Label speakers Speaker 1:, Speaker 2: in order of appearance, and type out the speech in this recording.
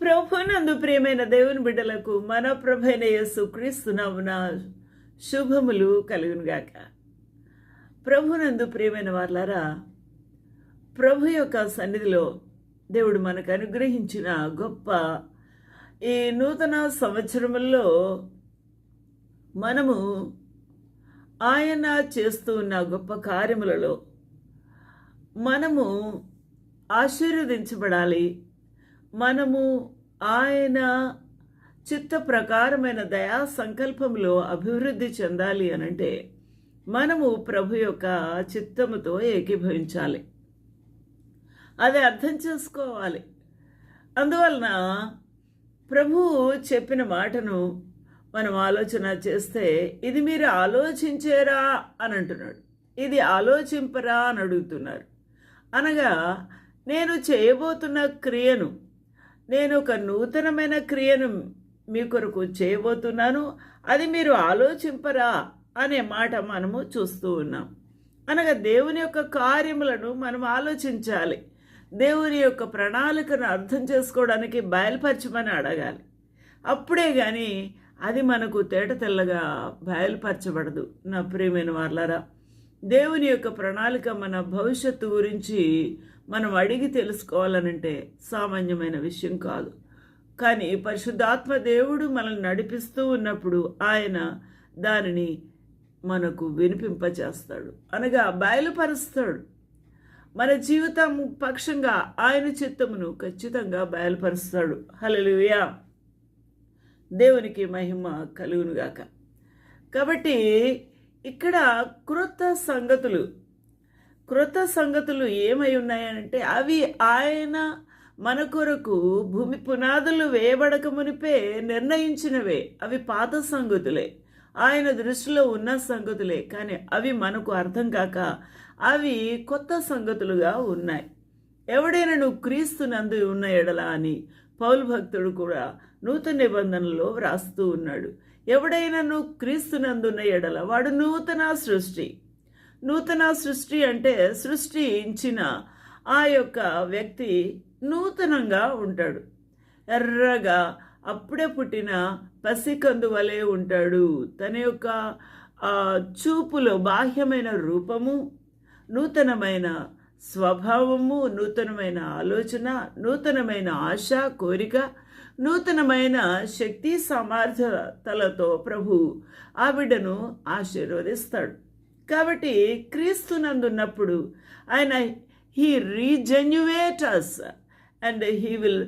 Speaker 1: ప్రభునందు ప్రియమైన దేవుని బిడ్డలకు మన ప్రభైన యేసు క్రీస్తునామున శుభములు కలుగునుగాక ప్రభునందు ప్రియమైన వాళ్ళారా ప్రభు యొక్క సన్నిధిలో దేవుడు మనకు అనుగ్రహించిన గొప్ప ఈ నూతన సంవత్సరముల్లో మనము ఆయన చేస్తూ ఉన్న గొప్ప కార్యములలో మనము ఆశీర్వదించబడాలి మనము ఆయన చిత్త ప్రకారమైన దయా సంకల్పంలో అభివృద్ధి చెందాలి అనంటే మనము ప్రభు యొక్క చిత్తముతో ఏకీభవించాలి. అది అర్థం చేసుకోవాలి. అందువలన ప్రభువు చెప్పిన మాటను మనం ఆలోచన చేస్తే ఇది మీరు ఆలోచించేరా అని అంటున్నాడు. ఇది ఆలోచింపరా అని అడుగుతున్నారు. అనగా నేను చేయబోతున్న క్రియను నేను ఒక నూతనమైన క్రియను మీ కొరకు చేయబోతున్నాను. అది మీరు ఆలోచింపరా అనే మాట మనము చూస్తూ ఉన్నాం. అనగా దేవుని యొక్క కార్యములను మనం ఆలోచించాలి. దేవుని యొక్క ప్రణాళికను అర్థం చేసుకోవడానికి బయలుపరచమని అడగాలి. అప్పుడే కానీ అది మనకు తేట తెల్లగా బయలుపరచబడదు. నా ప్రియమైన వాళ్ళరా దేవుని యొక్క ప్రణాళిక మన భవిష్యత్తు గురించి మనం అడిగి తెలుసుకోవాలనంటే సామాన్యమైన విషయం కాదు. కానీ పరిశుద్ధాత్మ దేవుడు మనల్ని నడిపిస్తూ ఉన్నప్పుడు ఆయన దానిని మనకు వినిపింపచేస్తాడు అనగా బయలుపరుస్తాడు. మన జీవితం పక్షంగా ఆయన చిత్తమును ఖచ్చితంగా బయలుపరుస్తాడు. హలలుయా దేవునికి మహిమ కలుగునుగాక. కాబట్టి ఇక్కడ క్రొత్త సంగతులు క్రొత్త సంగతులు ఏమై ఉన్నాయంటే అవి ఆయన మన కొరకు భూమి పునాదులు వేయబడక మునిపే నిర్ణయించినవే. అవి పాత సంగతులే. ఆయన దృష్టిలో ఉన్న సంగతులే. కానీ అవి మనకు అర్థం కాక అవి కొత్త సంగతులుగా ఉన్నాయి. ఎవడైనా నువ్వు క్రీస్తునందు ఉన్న ఎడలా అని పౌలు భక్తుడు కూడా నూతన నిబంధనలో వ్రాస్తూ ఉన్నాడు. ఎవడైనా నువ్వు క్రీస్తునందున్న ఎడల వాడు నూతన సృష్టి. నూతన సృష్టి అంటే సృష్టించిన ఆ యొక్క వ్యక్తి నూతనంగా ఉంటాడు. ఎర్రగా అప్పుడే పుట్టిన పసికందు వలె ఉంటాడు. తన యొక్క చూపులో బాహ్యమైన రూపము నూతనమైన స్వభావము నూతనమైన ఆలోచన నూతనమైన ఆశ కోరిక నూతనమైన శక్తి సామర్థ్యతలతో ప్రభు ఆ బిడ్డను ఆశీర్వదిస్తాడు. కాబట్టి క్రీస్తునందున్నప్పుడు ఆయన he rejuvenate us and he will